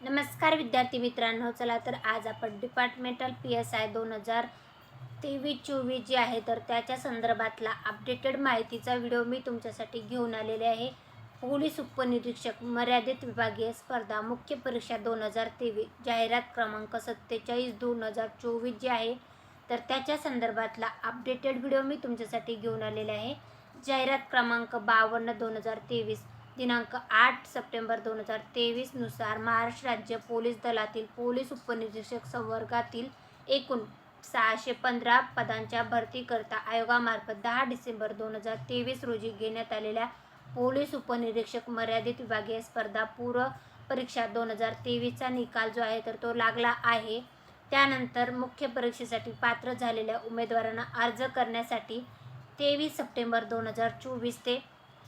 नमस्कार विद्यार्थी मित्रांनो चला तर आज आपण डिपार्टमेंटल पी एस आय दोन हजार तेवीस चोवीस जे आहे तर त्याच्या संदर्भातला अपडेटेड माहितीचा व्हिडिओ मी तुमच्यासाठी घेऊन आलेले आहे. पोलीस उपनिरीक्षक मर्यादित विभागीय स्पर्धा मुख्य परीक्षा दोन हजार तेवीस जाहिरात क्रमांक सत्तेचाळीस दोन हजार चोवीस जे आहे तर त्याच्या संदर्भातला अपडेटेड व्हिडिओ मी तुमच्यासाठी घेऊन आलेले आहे. जाहिरात क्रमांक बावन्न दोन हजार तेवीस दिनांक आठ सप्टेंबर दोन हजार तेवीसनुसार महाराष्ट्र राज्य पोलीस दलातील पोलीस उपनिरीक्षक संवर्गातील एकूण सहाशे पंधरा पदांच्या भरतीकरता आयोगामार्फत दहा डिसेंबर दोन हजार तेवीस रोजी घेण्यात आलेल्या पोलीस उपनिरीक्षक मर्यादित विभागीय स्पर्धा पूर्व परीक्षा दोन हजार तेवीसचा निकाल जो आहे तर तो लागला आहे. त्यानंतर मुख्य परीक्षेसाठी पात्र झालेल्या उमेदवारांना अर्ज करण्यासाठी तेवीस सप्टेंबर दोन हजार चोवीस ते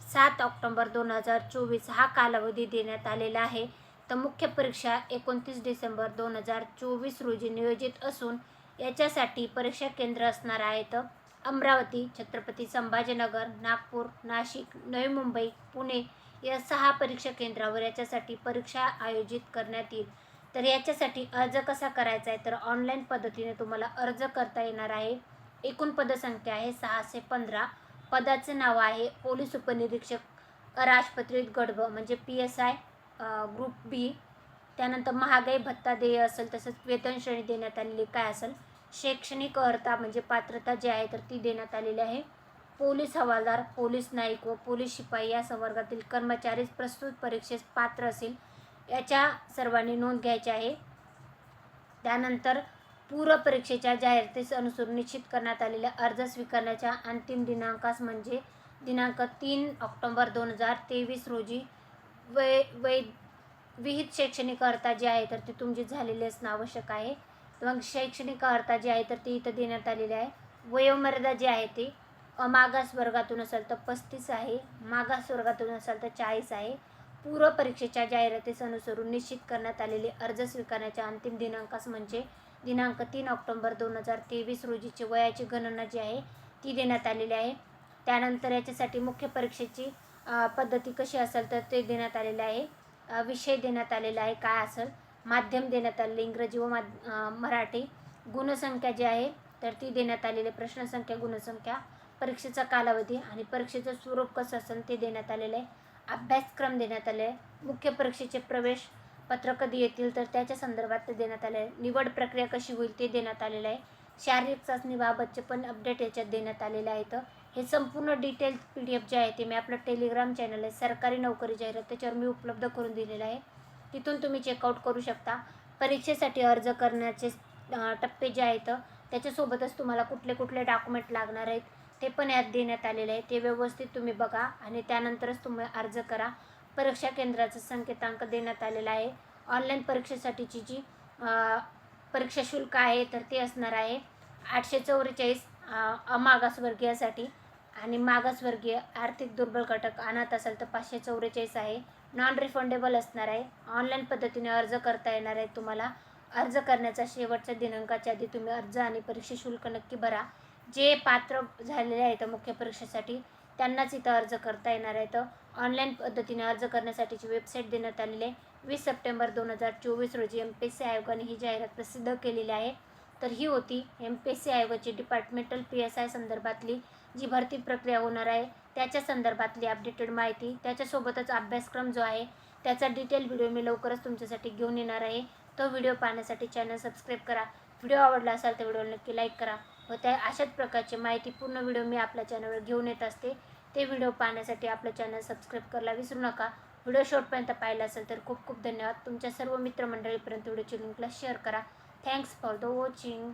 सात ऑक्टोंबर दोन हजार चोवीस हा कालावधी देण्यात आलेला आहे. तर मुख्य परीक्षा एकोणतीस डिसेंबर दोन हजार चोवीस रोजी नियोजित असून याच्यासाठी परीक्षा केंद्र असणार आहेत अमरावती छत्रपती संभाजीनगर नागपूर नाशिक नवी मुंबई पुणे या सहा परीक्षा केंद्रावर याच्यासाठी परीक्षा आयोजित करण्यात येईल. तर याच्यासाठी अर्ज कसा करायचा आहे? तर ऑनलाईन पद्धतीने तुम्हाला अर्ज करता येणार आहे. एकूण पदसंख्या आहे सहाशे पंधरा. पदाचं नाव आहे पोलीस उपनिरीक्षक राजपत्रित गडब म्हणजे P S I group B त्यानंतर महागाई भत्ता देय असेल तसंच वेतन श्रेणी देण्यात आलेली काय असेल शैक्षणिक अर्हता म्हणजे पात्रता जी आहे तर ती देण्यात आलेली आहे. पोलीस हवालदार पोलीस नाईक व पोलीस शिपाई या संवर्गातील कर्मचारी प्रस्तुत परीक्षेस पात्र असेल याच्या सर्वांनी नोंद घ्यायची आहे. त्यानंतर पूर्व परीक्षेच्या जाहिरातीस अनुसरून निश्चित करण्यात आलेल्या अर्ज स्वीकारण्याच्या अंतिम दिनांकास म्हणजे दिनांक तीन ऑक्टोंबर दोन हजार तेवीस रोजी वै वै विहित शैक्षणिक अर्हता जी आहे तर ती तुमची झालेली असणं आवश्यक आहे. मग शैक्षणिक अर्हता जी आहे तर ती इथं देण्यात आलेली आहे. वयोमर्यादा जी आहे ती अमागास वर्गातून असेल तर पस्तीस आहे मागास वर्गातून असेल तर चाळीस आहे. पूर्व परीक्षेच्या जाहिरातीस अनुसरून निश्चित करण्यात आलेले अर्ज स्वीकारण्याच्या अंतिम दिनांकास म्हणजे दिनांक तीन ऑक्टोंबर दोन हजार तेवीस रोजीची वयाची गणना जी आहे ती देण्यात आलेली आहे. त्यानंतर याच्यासाठी मुख्य परीक्षेची पद्धती कशी असेल तर ते देण्यात आलेले आहे. विषय देण्यात आलेला आहे काय असेल? माध्यम देण्यात आलेले इंग्रजी व माध मराठी. गुणसंख्या जी आहे तर ती देण्यात आलेली आहे. प्रश्नसंख्या गुणसंख्या परीक्षेचा कालावधी आणि परीक्षेचं स्वरूप कसं असेल ते देण्यात आलेलं आहे. अभ्यासक्रम देण्यात आले आहे. मुख्य परीक्षेचे प्रवेश पत्र कधी येतील तर त्याच्या संदर्भात ते देण्यात आले. आहे निवड प्रक्रिया कशी होईल ते देण्यात आलेलं आहे. शारीरिक चाचणीबाबतचे पण अपडेट याच्यात देण्यात आलेले आहेत हे संपूर्ण डिटेल पी डी एफ जे आहे ते मी आपलं टेलिग्राम चॅनल आहे सरकारी नोकरी जाहिरात त्याच्यावर मी उपलब्ध करून दिलेलं आहे. तिथून तुम्ही चेकआउट करू शकता. परीक्षेसाठी अर्ज करण्याचे टप्पे जे आहेत त्याच्यासोबतच तुम्हाला कुठले कुठले डॉक्युमेंट लागणार आहेत ते पण यात देण्यात आलेले आहे. ते व्यवस्थित तुम्ही बघा आणि त्यानंतरच तुम्ही अर्ज करा. परीक्षा केंद्राचं संकेतांक देण्यात आलेला आहे. ऑनलाईन परीक्षेसाठीची जी परीक्षा शुल्क आहे तर ते असणार आहे आठशे चौवेचाळीस अमागासवर्गीयासाठी. आणि मागासवर्गीय आर्थिक दुर्बल घटक आणत असेल तर पाचशे चौवेचाळीस आहे. नॉन रिफंडेबल असणार आहे. ऑनलाईन पद्धतीने अर्ज करता येणार आहे तुम्हाला. अर्ज करण्याचा शेवटच्या दिनांकाच्या आधी तुम्ही अर्ज आणि परीक्षा शुल्क नक्की भरा. जे पात्र झालेले आहेत मुख्य परीक्षेसाठी त्यांनाच इथं अर्ज करता येणार आहे. तर ऑनलाईन पद्धतीने अर्ज करण्यासाठीची वेबसाईट देण्यात आलेली आहे. वीस सप्टेंबर दोन हजार चोवीस रोजी एम पी एस सी आयोगाने ही जाहिरात प्रसिद्ध केलेली आहे. तर ही होती एम पी एस सी आयोगाची डिपार्टमेंटल पी एस आय संदर्भातली जी भरती प्रक्रिया होणार आहे. त्याच्या संदर्भातली अपडेटेड माहिती त्याच्यासोबतच अभ्यासक्रम जो आहे त्याचा डिटेल व्हिडिओ मी लवकरच तुमच्यासाठी घेऊन येणार आहे. तो व्हिडिओ पाहण्यासाठी चॅनल सबस्क्राईब करा. व्हिडिओ आवडला असाल तर व्हिडिओ नक्की लाईक करा. व त्या अशाच प्रकारची माहिती पूर्ण व्हिडिओ मी आपल्या चॅनलवर घेऊन येत असते. ते व्हिडिओ पाहण्यासाठी आपलं चॅनल सबस्क्राईब करायला विसरू नका. व्हिडिओ शॉर्टपर्यंत पाहिला असेल तर खूप खूप धन्यवाद. तुमच्या सर्व मित्रमंडळीपर्यंत व्हिडिओची लिंकला शेअर करा. Thanks for the watching